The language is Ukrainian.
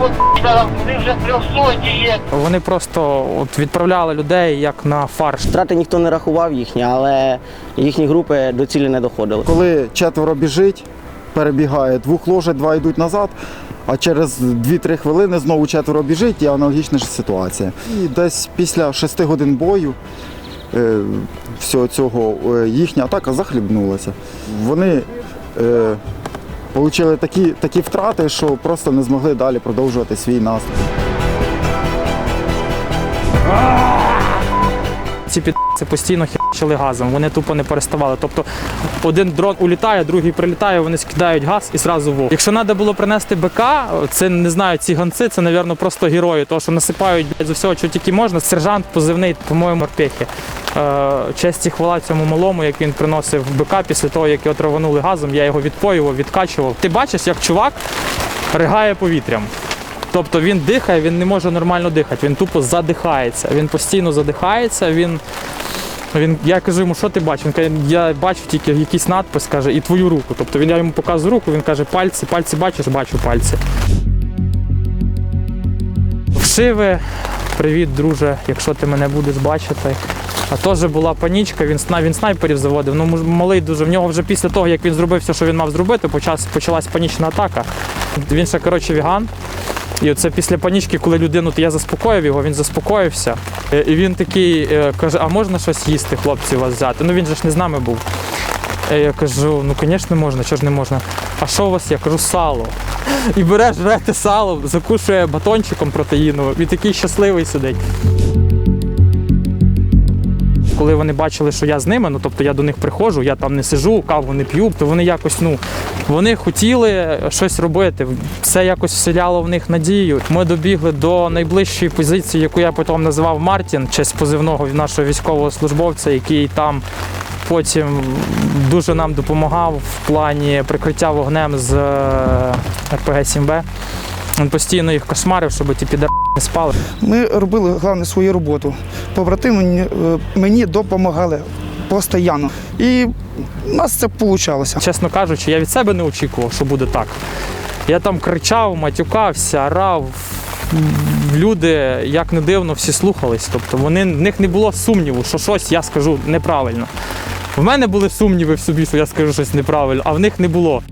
от вони вже трьохсоті є. Вони просто от відправляли людей як на фарш. Втрати ніхто не рахував їхні, але їхні групи до цілі не доходили. Коли четверо біжить, перебігає, двох ложить, два йдуть назад, а через 2-3 хвилини знову четверо біжить і аналогічна ж ситуація. І десь після 6 годин бою е, всього цього е, їхня атака захлібнулася. Вони е, отримали такі, такі втрати, що просто не змогли далі продовжувати свій наступ. Ці підці постійно херчили газом, вони тупо не переставали. Тобто один дрон улітає, другий прилітає, вони скидають газ і зразу вогонь. Якщо треба було принести БК, це не знаю, ці ганці, це, напевно, просто герої, тому що насипають блядь, з усього, що тільки можна. Сержант позивний, по-моєму, морпехи. Е, честь і хвала цьому малому, як він приносив БК після того, як його траванули газом, я його відпоював, відкачував. Ти бачиш, як чувак ригає повітрям. Тобто він дихає, він не може нормально дихати, він тупо задихається. Він постійно задихається. Він, він, я кажу йому, що ти бачиш? Він каже, я бачу тільки якийсь надпис, каже, і твою руку. Тобто він я йому показую руку, він каже, пальці, пальці бачиш, бачу пальці. Вшиви, привіт, друже, якщо ти мене будеш бачити. А теж була панічка, він, він снайперів заводив. Ну, малий дуже. В нього вже після того, як він зробив все, що він мав зробити, почалась, панічна атака. Він ще, коротше, віган. І оце після панічки, коли людину, то я заспокоїв його, він заспокоївся. Е, І він такий е, каже: а можна щось їсти, хлопці, вас взяти? Ну він же ж не з нами був. Я кажу, ну звісно, можна, чого ж не можна. А що у вас є? Кажу, сало. І бере, жре те сало, закушує батончиком протеїновим і такий щасливий сидить. Коли вони бачили, що я з ними, ну тобто я до них приходжу, я там не сижу, каву не п'ю, то вони якось, ну, вони хотіли щось робити. Все якось вселяло в них надію. Ми добігли до найближчої позиції, яку я потім називав Мартін, честь позивного нашого військового службовця, який там потім дуже нам допомагав в плані прикриття вогнем з РПГ-7Б. Він постійно їх кошмарив, щоб ті підар не спали. Ми робили головне свою роботу. Побратими мені, е, мені допомагали постійно. І в нас це вийшло. Чесно кажучи, я від себе не очікував, що буде так. Я там кричав, матюкався, орав. Люди, як не дивно, всі слухались. Тобто вони, в них не було сумніву, що щось я скажу неправильно. В мене були сумніви в собі, що я скажу щось неправильно, а в них не було.